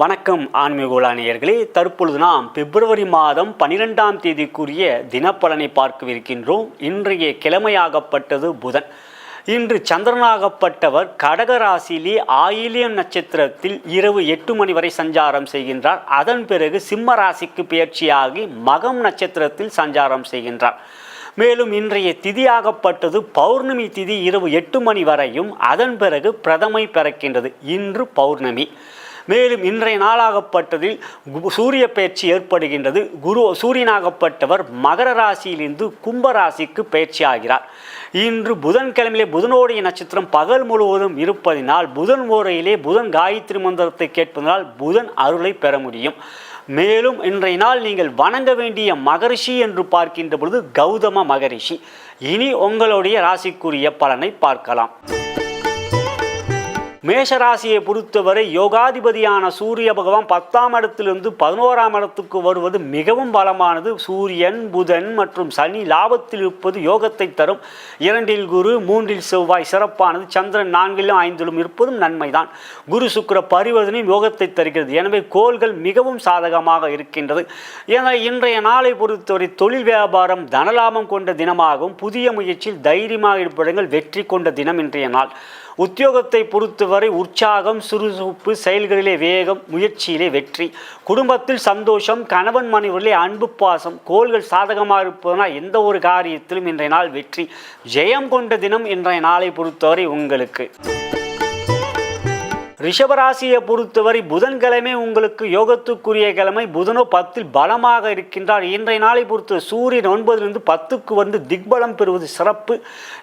வணக்கம் ஆன்மீகோலானியர்களே தற்பொழுது நாம் பிப்ரவரி மாதம் பனிரெண்டாம் தேதிக்குரிய தினப்பலனை பார்க்கவிருக்கின்றோம். இன்றைய கிழமையாகப்பட்டது புதன். இன்று சந்திரனாகப்பட்டவர் கடக ராசியிலே ஆயிலியம் நட்சத்திரத்தில் இரவு எட்டு மணி வரை சஞ்சாரம் செய்கின்றார். அதன் பிறகு சிம்ம ராசிக்கு பயிற்சியாகி மகம் நட்சத்திரத்தில் சஞ்சாரம் செய்கின்றார். மேலும் இன்றைய திதியாகப்பட்டது பௌர்ணமி திதி இரவு எட்டு மணி வரையும் அதன் பிறகு பிரதமை பிறக்கின்றது. இன்று பௌர்ணமி. மேலும் இன்றைய நாளாகப்பட்டதில் கு- சூரிய பயிற்சி ஏற்படுகின்றது. குரு சூரியனாகப்பட்டவர் மகர ராசியிலிருந்து கும்ப ராசிக்கு பயிற்சி ஆகிறார். இன்று புதன்கிழமையிலே புதனோடைய நட்சத்திரம் பகல் முழுவதும் இருப்பதினால் புதன் ஓரையிலே புதன் காயத்ரி மந்திரத்தை கேட்பதனால் புதன் அருளை பெற முடியும். மேலும் இன்றைய நாள் நீங்கள் வணங்க வேண்டிய மகரிஷி என்று பார்க்கின்ற பொழுது கௌதம மகரிஷி. இனி உங்களுடைய ராசிக்குரிய பலனை பார்க்கலாம். மேஷராசியை பொறுத்தவரை யோகாதிபதியான சூரிய பகவான் பத்தாம் இடத்திலிருந்து பதினோராம் இடத்துக்கு வருவது மிகவும் பலமானது. சூரியன் புதன் மற்றும் சனி லாபத்தில் இருப்பது யோகத்தை தரும். இரண்டில் குரு மூன்றில் செவ்வாய் சிறப்பானது. சந்திரன் நான்கிலும் ஐந்திலும் இருப்பதும் நன்மைதான். குரு சுக்கிர பரிவர்த்தனையும் யோகத்தை தருகிறது. எனவே கோள்கள் மிகவும் சாதகமாக இருக்கின்றது. என இன்றைய நாளை பொறுத்தவரை தொழில் வியாபாரம் தனலாபம் கொண்ட தினமாகவும் புதிய முயற்சியில் தைரியமாக ஈடுபடுங்கள் வெற்றி கொண்ட தினம் இன்றைய நாள். உத்தியோகத்தை பொறுத்தவரை உற்சாகம் சுறுசுறுப்பு செயல்களிலே வேகம் முயற்சியிலே வெற்றி. குடும்பத்தில் சந்தோஷம் கணவன் மனைவிலே அன்பு பாசம் கோள்கள் சாதகமாக இருப்பதனால் எந்த ஒரு காரியத்திலும் இன்றைய நாள் வெற்றி. ஜெயம் கொண்ட தினம் இன்றைய நாளை பொறுத்தவரை உங்களுக்கு. ரிஷபராசியை பொறுத்தவரை புதன்கிழமை உங்களுக்கு யோகத்துக்குரிய கிழமை. புதனோ பத்தில் பலமாக இருக்கின்றார். இன்றைய நாளை பொறுத்த சூரியன் ஒன்பதிலிருந்து பத்துக்கு வந்து திக்பலம் பெறுவது சிறப்பு.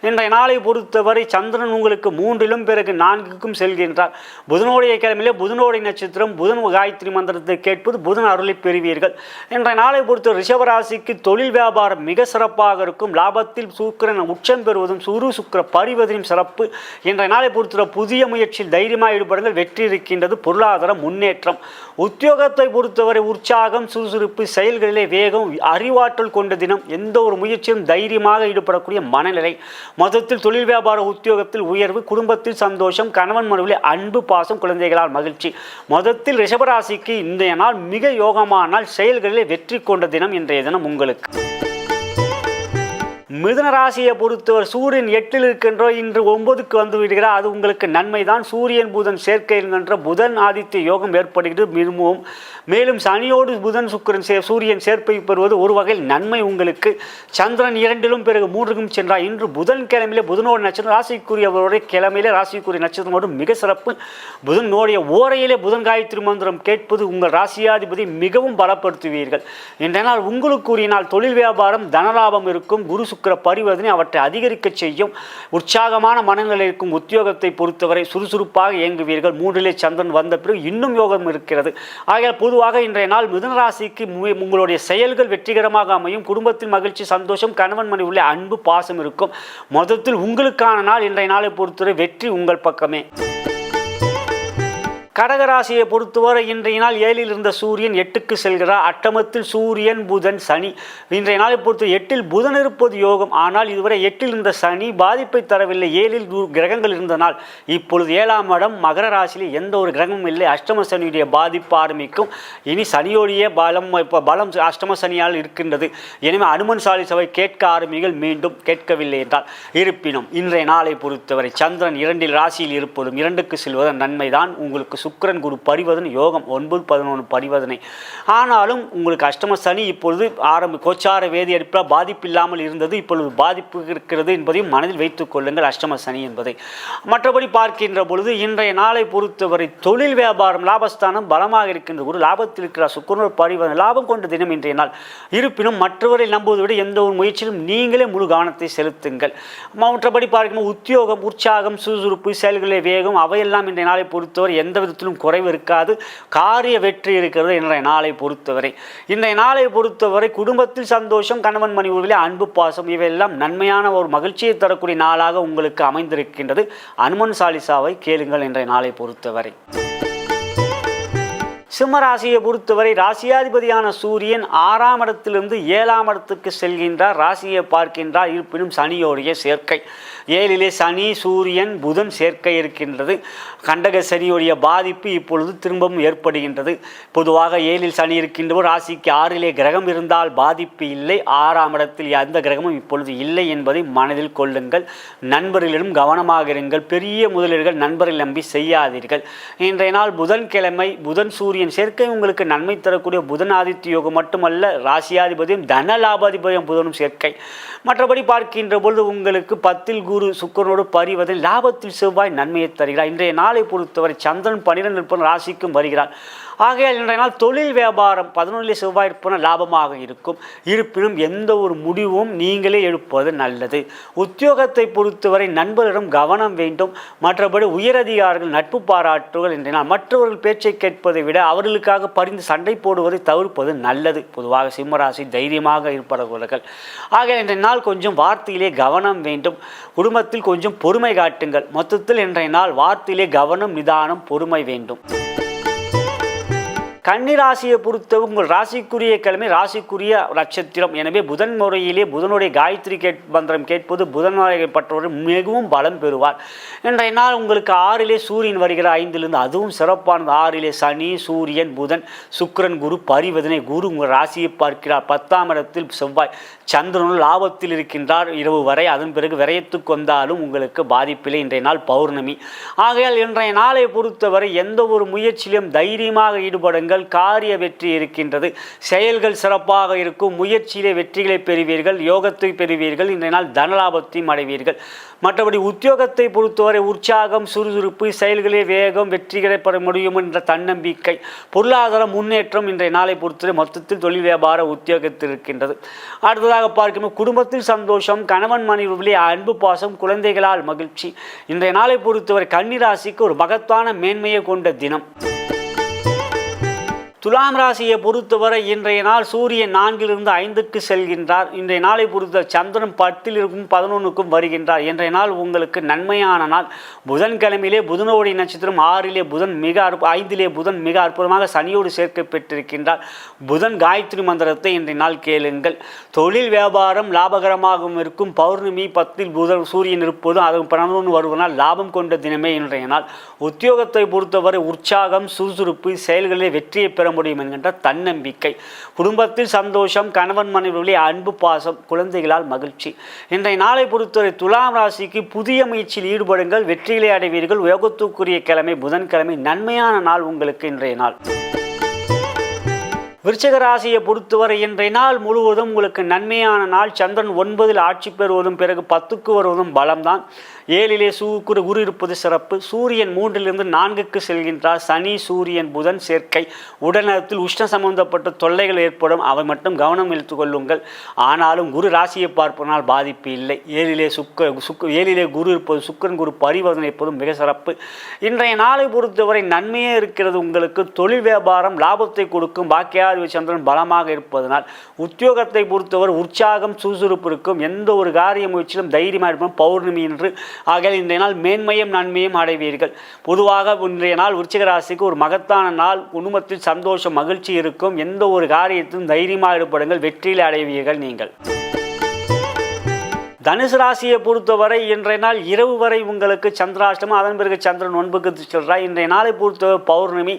இன்றைய நாளை பொறுத்தவரை சந்திரன் உங்களுக்கு மூன்றிலும் பிறகு நான்குக்கும் செல்கின்றார். புதனுடைய கிழமையிலே புதனோடைய நட்சத்திரம் புதன் காயத்ரி மந்திரத்தை கேட்பது புதன் அருளை பெறுவீர்கள். இன்றைய நாளை பொறுத்த ரிஷபராசிக்கு தொழில் வியாபாரம் மிக சிறப்பாக இருக்கும். லாபத்தில் சுக்கிரன் உச்சம் பெறுவதும் சுரு சுக்கர பரிவதையும் சிறப்பு. இன்றைய நாளை பொறுத்த புதிய முயற்சியில் தைரியமாக ஈடுபடுங்கள். வெற்றி இருக்கின்றது பொருளாதார முன்னேற்றம். உத்தியோகத்தை பொறுத்தவரை உற்சாகம் சுறுசுறுப்பு செயல்களிலே வேகம் அறிவாற்றல் கொண்ட தினம் எந்த ஒரு முயற்சியும் தைரியமாக ஈடுபடக்கூடிய மனநிலை. மதத்தில் தொழில் வியாபார உத்தியோகத்தில் உயர்வு குடும்பத்தில் சந்தோஷம் கணவன் மனைவிலே அன்பு பாசம் குழந்தைகளால் மகிழ்ச்சி. மதத்தில் ரிஷபராசிக்கு இன்றைய நாள் மிக யோகமானால் செயல்களிலே வெற்றி கொண்ட தினம் இன்றைய தினம் உங்களுக்கு. மிதுன ராசியை பொறுத்தவர் சூரியன் எட்டில் இருக்கின்ற இன்று ஒன்பதுக்கு வந்து விடுகிறார். அது உங்களுக்கு நன்மைதான். சூரியன் புதன் சேர்க்கை என்கின்ற புதன் ஆதித்ய யோகம் ஏற்படுகிறது. விரும்புவோம் மேலும் சனியோடு புதன் சுக்கிரன் சே சூரியன் சேர்ப்பை பெறுவது ஒரு வகையில் நன்மை உங்களுக்கு. சந்திரன் இரண்டிலும் பிறகு மூன்றுக்கும் சென்றார். இன்று புதன் கிழமையிலே புதனோட நட்சத்திரம் ராசிக்குரியவருடைய கிழமையிலே ராசிக்குரிய நட்சத்திரமோடு மிக சிறப்பு. புதனோடைய ஓரையிலே புதன் காயத்ரி மந்திரம் கேட்பது உங்கள் ராசியாதிபதி மிகவும் பலப்படுத்துவீர்கள். இன்றைய நாள் உங்களுக்குரிய நாள். தொழில் வியாபாரம் தனலாபம் இருக்கும். குரு சுக்கிர பரிவர்த்தனை அவற்றை அதிகரிக்க செய்யும். உற்சாகமான மனநிலை இருக்கும் உத்தியோகத்தை பொறுத்தவரை சுறுசுறுப்பாக இயங்குவீர்கள். மூன்றிலே சந்திரன் வந்த பிறகு இன்னும் யோகம் இருக்கிறது. ஆகையால் பொதுவாக இன்றைய நாள் மிதுனராசிக்கு மு- உங்களுடைய செயல்கள் வெற்றிகரமாக அமையும். குடும்பத்தில் மகிழ்ச்சி சந்தோஷம் கணவன் மனைவி உள்ள அன்பு பாசம் இருக்கும். மொத்தத்தில் உங்களுக்கான நாள் இன்றைய நாளை பொறுத்தவரை வெற்றி உங்கள் பக்கமே. கடகராசியை பொறுத்தவரை இன்றைய நாள் ஏழில் இருந்த சூரியன் எட்டுக்கு செல்கிறார். அட்டமத்தில் சூரியன் புதன் சனி. இன்றைய நாளை பொறுத்து எட்டில் புதன் இருப்பது யோகம். ஆனால் இதுவரை எட்டில் இருந்த சனி பாதிப்பை தரவில்லை. ஏழில் கிரகங்கள் இருந்தனால் இப்பொழுது ஏழாம் இடம் மகர ராசியில் எந்த ஒரு கிரகமும் இல்லை. அஷ்டம சனியுடைய பாதிப்பு ஆரம்பிக்கும். இனி சனியோடைய பலம் இப்போ பலம் அஷ்டம சனியால் இருக்கின்றது. எனவே அனுமன் சாலிசவை கேட்க ஆரம்பிகள் மீண்டும் கேட்கவில்லை என்றால் இருப்பினும் இன்றைய நாளை பொறுத்தவரை சந்திரன் இரண்டில் ராசியில் இருப்பதும் இரண்டுக்கு செல்வதன் நன்மைதான். உங்களுக்கு சுக்கரன் குரு பரிவர்த்தனை யோகம் ஒன்பது பதினொன்று பரிவர்த்தனை ஆனாலும் உங்களுக்கு அஷ்டம சனி இப்பொழுது ஆரம்ப கோச்சார வேதி அடிப்பில் பாதிப்பு இல்லாமல் இருந்தது இப்பொழுது பாதிப்பு இருக்கிறது என்பதையும் மனதில் வைத்துக் கொள்ளுங்கள் அஷ்டம சனி என்பதை. மற்றபடி பார்க்கின்ற பொழுது இன்றைய நாளை பொறுத்தவரை தொழில் வியாபாரம் லாபஸ்தானம் பலமாக இருக்கின்ற ஒரு லாபத்தில் இருக்கிற சுக்கரனோட பரிவர்த்தனை லாபம் கொண்ட தினம் இன்றைய நாள். இருப்பினும் மற்றவரை நம்புவதை விட எந்த ஒரு முயற்சியிலும் நீங்களே முழு கவனத்தை செலுத்துங்கள். மற்றபடி பார்க்கும்போது உத்தியோகம் உற்சாகம் சுறுசுறுப்பு செயல்களை வேகம் அவையெல்லாம் இன்றைய நாளை பொறுத்தவரை எந்தவித விதத்திலும் குறைவு இருக்காது. காரிய வெற்றி இருக்கிறது இன்றைய நாளை பொறுத்தவரை. இன்றைய நாளை பொறுத்தவரை குடும்பத்தில் சந்தோஷம் கணவன் மனைவிகளே அன்பு பாசம் இவையெல்லாம் நன்மையான ஒரு மகிழ்ச்சியை தரக்கூடிய நாளாக உங்களுக்கு அமைந்திருக்கின்றது. அனுமன் சாலிசாவை கேளுங்கள் இன்றைய நாளை பொறுத்தவரை. சிம்ம ராசியை பொறுத்தவரை ராசியாதிபதியான சூரியன் ஆறாம் இடத்திலிருந்து ஏழாம் இடத்துக்கு செல்கின்றார் ராசியை பார்க்கின்றார். இருப்பினும் சனியோடைய சேர்க்கை. ஏழிலே சனி சூரியன் புதன் சேர்க்கை இருக்கின்றது. கண்டக சனியுடைய பாதிப்பு இப்பொழுது திரும்பவும் ஏற்படுகின்றது. பொதுவாக ஏழில் சனி இருக்கின்றவர் ராசிக்கு ஆறிலே கிரகம் இருந்தால் பாதிப்பு இல்லை. ஆறாம் இடத்தில் எந்த கிரகமும் இப்பொழுது இல்லை என்பதை மனதில் கொள்ளுங்கள். நண்பர்களிடம் கவனமாக இருங்கள். பெரிய முதலீடுகள் நண்பர்கள் நம்பி செய்யாதீர்கள். இன்றைய நாள் புதன்கிழமை. புதன் சூரியன் சேர்க்கை உங்களுக்கு நன்மை தரக்கூடிய புதன் ஆதித்ய யோகம் மட்டுமல்ல ராசியாதிபதியும் தன லாபாதிபதியும் புதனும் சேர்க்கை. மற்றபடி பார்க்கின்ற பொழுது உங்களுக்கு பத்தில் குரு சுக்கரனோடு பறிவதில் லாபத்தில் செவ்வாய் நன்மையை தருகிறார். இன்றைய நாளை பொறுத்தவரை சந்திரன் பன்னிரெண்டு நிற்பன் ராசிக்கும் வருகிறார். ஆகையால் இன்றைய நாள் தொழில் வியாபாரம் பதினொன்றில் செவ்வாய் இருப்பன லாபமாக இருக்கும். இருப்பினும் எந்த ஒரு முடிவும் நீங்களே எடுப்பது நல்லது. உத்தியோகத்தை பொறுத்தவரை நண்பர்களிடம் கவனம் வேண்டும். மற்றபடி உயரதிகாரிகள் நட்பு பாராட்டுகள் இன்றைய நாள். மற்றவர்கள் பேச்சை கேட்பதை விட அவர்களுக்காக பரிந்து சண்டை போடுவதை தவிர்ப்பது நல்லது. பொதுவாக சிம்மராசி தைரியமாக இருப்பவர்கள். ஆக இன்றைய நாள் கொஞ்சம் வார்த்தையிலே கவனம் வேண்டும். குடும்பத்தில் கொஞ்சம் பொறுமை காட்டுங்கள். மொத்தத்தில் இன்றைய நாள் வார்த்தையிலே கவனம் நிதானம் பொறுமை வேண்டும். கன்னிராசியை பொறுத்த உங்கள் ராசிக்குரிய கிழமை ராசிக்குரிய நட்சத்திரம். எனவே புதன் முறையிலே புதனுடைய காயத்ரி கேட் மந்திரம் கேட்பது புதன் பற்றவர் மிகவும் பலம் பெறுவார். இன்றைய நாள் உங்களுக்கு ஆறிலே சூரியன் வருகிற ஐந்திலிருந்து அதுவும் சிறப்பானது. ஆறிலே சனி சூரியன் புதன் சுக்கிரன் குரு பரிவதனை குரு உங்கள் ராசியை பார்க்கிறார். பத்தாம் இடத்தில் செவ்வாய் சந்திரனும் லாபத்தில் இருக்கின்றார். இரவு வரை அதன் பிறகு விரயத்துக்கு வந்தாலும் உங்களுக்கு பாதிப்பில்லை. இன்றைய நாள் பௌர்ணமி. ஆகையால் இன்றைய நாளை பொறுத்தவரை எந்த ஒரு முயற்சியிலும் தைரியமாக ஈடுபடுங்கள். காரிய வெற்றி இருக்கின்றது. செயல்கள் சிறப்பாக இருக்கும். முயற்சியிலே வெற்றிகளை பெறுவீர்கள். யோகத்தை பெறுவீர்கள். இந்த நாள் தனலாபத்தையும் அடைவீர்கள். மற்றபடி உத்தியோகத்தை பொறுத்தவரை உற்சாகம் சுறுசுறுப்பு செயல்களே வேகம் வெற்றிகளை பெற முடியும் என்ற தன்னம்பிக்கை பொருளாதார முன்னேற்றம் இன்றைய நாளை பொறுத்தவரை மொத்தத்தில் தொழில் வியாபார உத்தியோகத்தில் இருக்கின்றது. அடுத்ததாக பார்க்கும்போது குடும்பத்தில் சந்தோஷம் கணவன் மனைவிலே அன்பு பாசம் குழந்தைகளால் மகிழ்ச்சி. இன்றைய நாளை பொறுத்தவரை கன்னிராசிக்கு ஒரு மகத்தான மேன்மையை கொண்ட தினம். துலாம் ராசியை பொறுத்தவரை இன்றைய நாள் சூரியன் நான்கிலிருந்து ஐந்துக்கு செல்கின்றார். இன்றைய நாளை பொறுத்த சந்திரன் பத்தில் இருக்கும் பதினொன்றுக்கும் வருகின்றார். இன்றைய நாள் உங்களுக்கு நன்மையான நாள். புதன்கிழமையிலே புதனோடைய நட்சத்திரம் ஆறிலே புதன் மிக அற்பு ஐந்திலே புதன் மிக அற்புதமாக சனியோடு சேர்க்கை பெற்றிருக்கின்றார் புதன் காயத்ரி மந்திரத்தை இன்றைய நாள் கேளுங்கள். தொழில் வியாபாரம் லாபகரமாகவும் இருக்கும். பௌர்ணமி பத்தில் புதன் சூரியன் இருப்பதும் அது பதினொன்று வருவதனால் லாபம் கொண்ட தினமே இன்றைய நாள். உத்தியோகத்தை பொறுத்தவரை உற்சாகம் சுறுசுறுப்பு செயல்களிலே வெற்றியை பெற முடியும் என்கின்ற தன்னம்பிக்கை. குடும்பத்தில் சந்தோஷம் கணவன் மனைவிகளே அன்பு பாசம் குழந்தைகளால் மகிழ்ச்சி. இன்றைய நாளை பொறுத்தவரை துலாம் ராசிக்கு புதிய முயற்சியில் ஈடுபடுங்கள். வெற்றிகளை அடைவீர்கள். யோகத்துக்குரிய கிழமை புதன்கிழமை நன்மையான நாள் உங்களுக்கு இன்றைய நாள். விருச்சிக ராசியை பொறுத்தவரை இன்றைய நாள் முழுவதும் உங்களுக்கு நன்மையான நாள். சந்திரன் ஒன்பதில் ஆட்சி பெறுவதும் பிறகு பத்துக்கு வருவதும் பலம்தான். ஏழிலே சூக்குரு குரு இருப்பது சிறப்பு. சூரியன் மூன்றிலிருந்து நான்குக்கு செல்கின்றார். சனி சூரியன் புதன் சேர்க்கை. உடல்நலத்தில் உஷ்ண சம்பந்தப்பட்ட தொல்லைகள் ஏற்படும். அவை மட்டும் கவனம் இழுத்து கொள்ளுங்கள். ஆனாலும் குரு ராசியை பார்ப்பதனால் பாதிப்பு இல்லை. ஏழிலே சுக்க சுக்கு ஏழிலே குரு இருப்பது சுக்கரன் குரு பரிவர்த்தனை இருப்பதும் மிக சிறப்பு. இன்றைய நாளை பொறுத்தவரை நன்மையே இருக்கிறது. உங்களுக்கு தொழில் வியாபாரம் லாபத்தை கொடுக்கும். பாக்கியாதிபதி சந்திரன் பலமாக இருப்பதனால் உத்தியோகத்தை பொறுத்தவர் உற்சாகம் சுறுசுறுப்பு இருக்கும். எந்த ஒரு காரிய முயற்சியிலும் தைரியமாக இருப்போம் பௌர்ணமி என்று. ஆகையால் இன்றைய நாள் மேன்மையும் நன்மையும் அடைவீர்கள். பொதுவாக இன்றைய நாள் விருச்சிக ராசிக்கு ஒரு மகத்தான நாள். குடும்பத்தில் சந்தோஷம் மகிழ்ச்சி இருக்கும். எந்த ஒரு காரியத்திலும் தைரியமாக ஈடுபடுங்கள். வெற்றியில் அடைவீர்கள் நீங்கள். தனுசு ராசியை பொறுத்தவரை இன்றைய நாள் இரவு வரை உங்களுக்கு சந்திராஷ்டமம் அதன் பிறகு சந்திரன் ஒன்புக்கு செல்கிறார். இன்றைய நாளை பொறுத்த பௌர்ணமி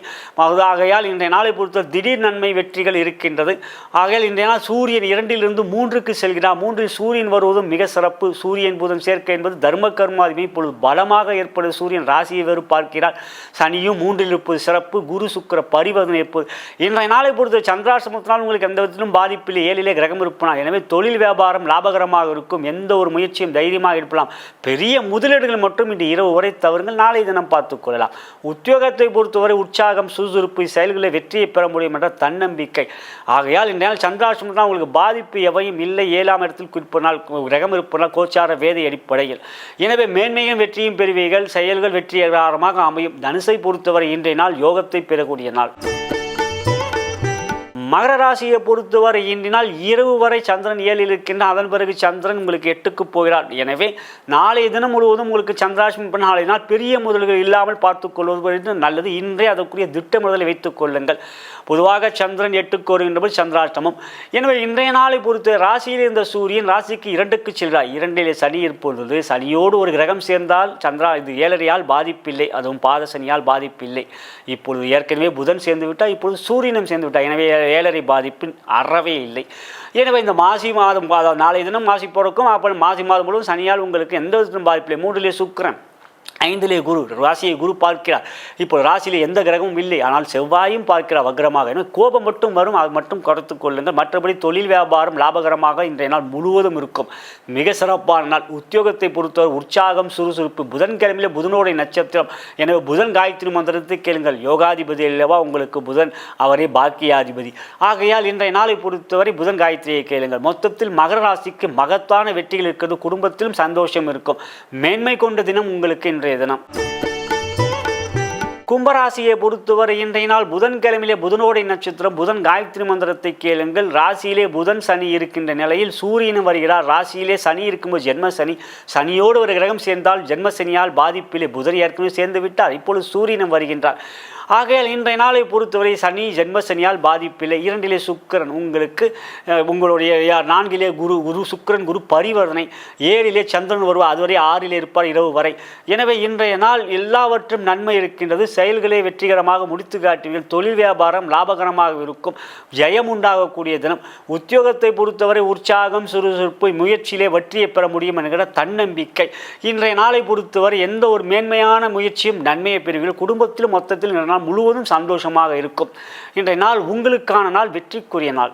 ஆகையால் இன்றைய நாளை பொறுத்த திடீர் நன்மை வெற்றிகள் இருக்கின்றது. ஆகையால் இன்றைய நாள் சூரியன் இரண்டிலிருந்து மூன்றுக்கு செல்கிறார். மூன்றில் சூரியன் வருவதும் மிக சிறப்பு. சூரியன் புதன் சேர்க்கை என்பது தர்ம கர்மாதிமை இப்பொழுது பலமாக ஏற்படுது. சூரியன் ராசியை வேறு பார்க்கிறார். சனியும் மூன்றில் இருப்பது சிறப்பு. குரு சுக்கர பரிவர்த்தனை இருப்பது இன்றைய நாளை பொறுத்த சந்திராஷ்டமத்தினால் உங்களுக்கு எந்த விதத்திலும் பாதிப்பில்லை. ஏழிலே கிரகம் இருப்பனால். எனவே தொழில் வியாபாரம் லாபகரமாக இருக்கும். எந்த ஒரு முயற்சியும் தைரியமாக எடுப்பலாம். பெரிய முதலீடுகள் மட்டும் இன்று இரவு வரை தவறுங்கள். நாளை தினம் பார்த்துக் கொள்ளலாம். உத்தியோகத்தை பொறுத்தவரை உற்சாகம் சுறுசுறுப்பு செயல்களை வெற்றியை பெற முடியும் என்ற தன்னம்பிக்கை. ஆகையால் இந்த நாள் தான் உங்களுக்கு பாதிப்பு எவையும் இல்லை. ஏழாம் இடத்தில் குறிப்பினால் கிரகம் இருப்பதால் கோச்சார வேதை அடிப்படையில். எனவே மேன்மையும் வெற்றியும் பெறுவீர்கள். செயல்கள் வெற்றிகரமாக அமையும். தனுசை பொறுத்தவரை இன்றைய நாள் யோகத்தை பெறக்கூடிய நாள். மகர ராசியை பொறுத்தவரை இன்றினால் இரவு வரை சந்திரன் ஏழில் இருக்கின்ற அதன் பிறகு சந்திரன் உங்களுக்கு எட்டுக்கு போகிறார். எனவே நாளைய தினம் முழுவதும் உங்களுக்கு சந்திராஷ்டமி பண்ண நாளை நாள் பெரிய முதல்கள் இல்லாமல் பார்த்துக்கொள்வது நல்லது. இன்றே அதற்குரிய திட்டமிடலை வைத்துக் கொள்ளுங்கள். பொதுவாக சந்திரன் எட்டுக்கு வருகின்றபோது சந்திராஷ்டமம். எனவே இன்றைய நாளை பொறுத்த ராசியில் இருந்த சூரியன் ராசிக்கு இரண்டுக்கு செல்கிறார். இரண்டிலே சனி இருப்பொழுது சனியோடு ஒரு கிரகம் சேர்ந்தால் சந்திரா இது ஏழரையால் பாதிப்பில்லை. அதுவும் பாதசனியால் பாதிப்பில்லை. இப்பொழுது ஏற்கனவே புதன் சேர்ந்து விட்டால் இப்பொழுது சூரியனும் சேர்ந்து விட்டார் எனவே ஏழரை பாதிப்பு அறவே இல்லை. எனவே இந்த மாசி மாதம் அதாவது நாளைய தினம் மாசி பிறக்கும் அப்போ மாசி மாதம் முழுவதும் சனியால் உங்களுக்கு எந்த விதத்திலும் பாதிப்பில்லை. மூன்றிலே சுக்கரன். ஐந்திலே குரு ராசியை குரு பார்க்கிறார். இப்போ ராசியில் எந்த கிரகமும் இல்லை. ஆனால் செவ்வாயும் பார்க்கிறார் வக்ரமாக. எனவே கோபம் மட்டும் வரும் அது மட்டும் குறைத்து கொள்ளுங்கள். மற்றபடி தொழில் வியாபாரம் லாபகரமாக இன்றைய நாள் முழுவதும் இருக்கும். மிக சிறப்பான நாள். உத்தியோகத்தை பொறுத்தவரை உற்சாகம் சுறுசுறுப்பு. புதன்கிழமையிலே புதனோடைய நட்சத்திரம். எனவே புதன் காயத்ரி மந்திரத்தை கேளுங்கள். யோகாதிபதி அல்லவா உங்களுக்கு புதன் அவரே பாக்கியாதிபதி. ஆகையால் இன்றைய நாளை பொறுத்தவரை புதன் காயத்ரியை கேளுங்கள். மொத்தத்தில் மகர ராசிக்கு மகத்தான வெற்றிகள் இருக்கிறது. குடும்பத்திலும் சந்தோஷம் இருக்கும். மேன்மை கொண்ட தினம் உங்களுக்கு இன்றைய தினம். கும்பராசியை பொறுத்தவரை இன்றைய நாள் புதன்கிழமையிலே புதனோடை நட்சத்திரம் புதன் காயத்ரி மந்திரத்தை கேளுங்கள். ராசியிலே புதன் சனி இருக்கின்ற நிலையில் சூரியனும் வருகிறார். ராசியிலே சனி இருக்கும்போது ஜென்ம சனி. சனியோடு ஒரு கிரகம் சேர்ந்தால் ஜென்ம சனியால் பாதிப்பிலே புதன் ஏற்கனவே சேர்ந்து விட்டார் இப்பொழுது சூரியனும் வருகின்றார். ஆகையால் இன்றைய நாளை பொறுத்தவரை சனி ஜென்ம சனியால் பாதிப்பில்லை. இரண்டிலே சுக்கிரன் உங்களுக்கு உங்களுடைய யார் நான்கிலே குரு குரு சுக்கிரன் குரு பரிவர்த்தனை. ஏழிலே சந்திரன் வருவார். அதுவரை ஆறிலே இருப்பார் இரவு வரை. எனவே இன்றைய நாள் எல்லாவற்றும் நன்மை இருக்கின்றது. செயல்களை வெற்றிகரமாக முடித்து காட்டுவீர்கள் தொழில் வியாபாரம் லாபகரமாக இருக்கும். ஜெயம் உண்டாகக்கூடிய தினம். உத்தியோகத்தை பொறுத்தவரை உற்சாகம் சுறுசுறுப்பு முயற்சியிலே வெற்றியை பெற முடியும் என்கிற தன்னம்பிக்கை. இன்றைய நாளை பொறுத்தவரை எந்த ஒரு மேன்மையான முயற்சியும் நன்மையை பெறுவீர்கள் குடும்பத்திலும் மொத்தத்தில் முழுவதும் சந்தோஷமாக இருக்கும். இன்றைய நாள் உங்களுக்கான நாள் வெற்றிக்குரிய நாள்.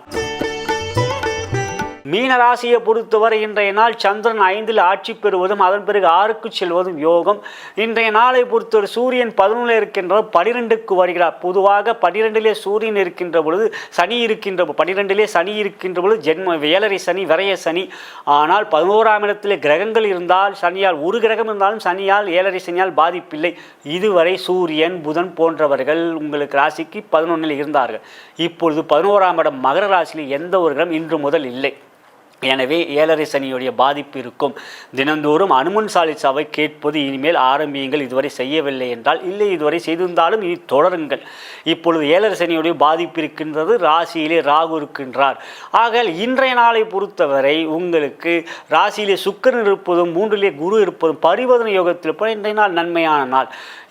மீன ராசியை பொறுத்தவரை இன்றைய நாள் சந்திரன் ஐந்தில் ஆட்சி பெறுவதும் அதன் பிறகு ஆறுக்கு செல்வதும் யோகம். இன்றைய நாளை பொறுத்தவரை சூரியன் பதினொன்றில் இருக்கின்றவர் பனிரெண்டுக்கு வருகிறார். பொதுவாக பனிரெண்டிலே சூரியன் இருக்கின்ற பொழுது சனி இருக்கின்ற பனிரெண்டிலே சனி இருக்கின்ற பொழுது ஜென்ம வேலரை சனி விரைய சனி. ஆனால் பதினோராம் இடத்திலே கிரகங்கள் இருந்தால் சனியால் ஒரு கிரகம் இருந்தாலும் சனியால் ஏழரை சனியால் பாதிப்பில்லை. இதுவரை சூரியன் புதன் போன்றவர்கள் உங்களுக்கு ராசிக்கு பதினொன்றில் இருந்தார்கள். இப்பொழுது பதினோராம் இடம் மகர ராசியில் எந்த ஒரு கிரகம் இன்று முதல் இல்லை. எனவே ஏழரை சனியுடைய பாதிப்பு இருக்கும். தினந்தோறும் அனுமன் சாலிசாவை கேட்பது இனிமேல் ஆரம்பியுங்கள் இதுவரை செய்யவில்லை என்றால் இல்லை இதுவரை செய்திருந்தாலும் இனி தொடருங்கள். இப்பொழுது ஏழரை சனியுடைய பாதிப்பு இருக்கின்றது ராசியிலே ராகு இருக்கின்றார். ஆக இன்றைய நாளை பொறுத்தவரை உங்களுக்கு ராசியிலே சுக்கிரன் இருப்பதும் மூன்றிலே குரு இருப்பதும் பரிவர்த்தனை யோகத்தில் போல இன்றைய நாள் நன்மையான நாள்.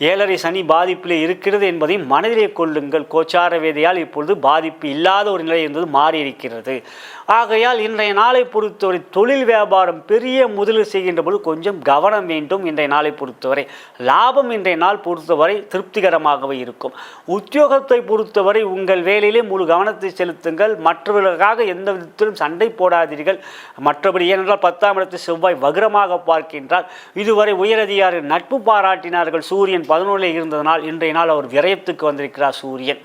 ஏழரை சனி பாதிப்பிலே இருக்கிறது என்பதையும் மனதிலே கொள்ளுங்கள். கோச்சார வேதையால் இப்பொழுது பாதிப்பு இல்லாத ஒரு நிலை என்பது மாறியிருக்கிறது. ஆகையால் இன்றைய நாளை பொறுத்தவரை தொழில் வியாபாரம் பெரிய முதலீடு செய்கின்ற பொழுது கொஞ்சம் கவனம் வேண்டும் இன்றைய நாளை பொறுத்தவரை. லாபம் இன்றைய நாள் பொறுத்தவரை திருப்திகரமாகவே இருக்கும். உத்தியோகத்தை பொறுத்தவரை உங்கள் வேலையிலே முழு கவனத்தை செலுத்துங்கள். மற்றவர்களுக்காக எந்த விதத்திலும் சண்டை போடாதீர்கள். மற்றபடி ஏனென்றால் பத்தாம் இடத்தை செவ்வாய் வகரமாக பார்க்கின்றார். இதுவரை உயரதிகாரி நட்பு பாராட்டினார்கள். சூரியன் பதினொன்றில் இருந்ததனால் இன்றைய நாள் அவர் விரயத்துக்கு வந்திருக்கிறார் சூரியன்.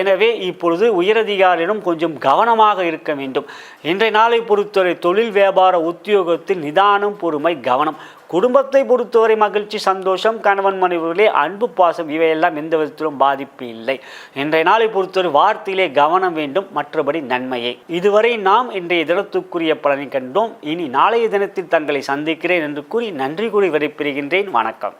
எனவே இப்பொழுது உயரதிகாரியிடம் கொஞ்சம் கவனமாக இருக்க வேண்டும். இன்றைய நாளை பொறுத்த பொறுத்தவரை தொழில் வியாபார உத்தியோகத்தில் நிதானம் பொறுமை கவனம். குடும்பத்தை பொறுத்தவரை மகிழ்ச்சி சந்தோஷம் கணவன் மனைவிகளே அன்பு பாசம் இவையெல்லாம் எந்த விதத்திலும் பாதிப்பு இல்லை. இன்றைய நாளை பொறுத்தவரை வார்த்தையிலே கவனம் வேண்டும் மற்றபடி நன்மையே. இதுவரை நாம் இன்றைய தினத்துக்குரிய பலனை கண்டோம். இனி நாளைய தினத்தில் தங்களை சந்திக்கிறேன் என்று கூறி நன்றி கூறி விடைபெறுகின்றேன். வணக்கம்.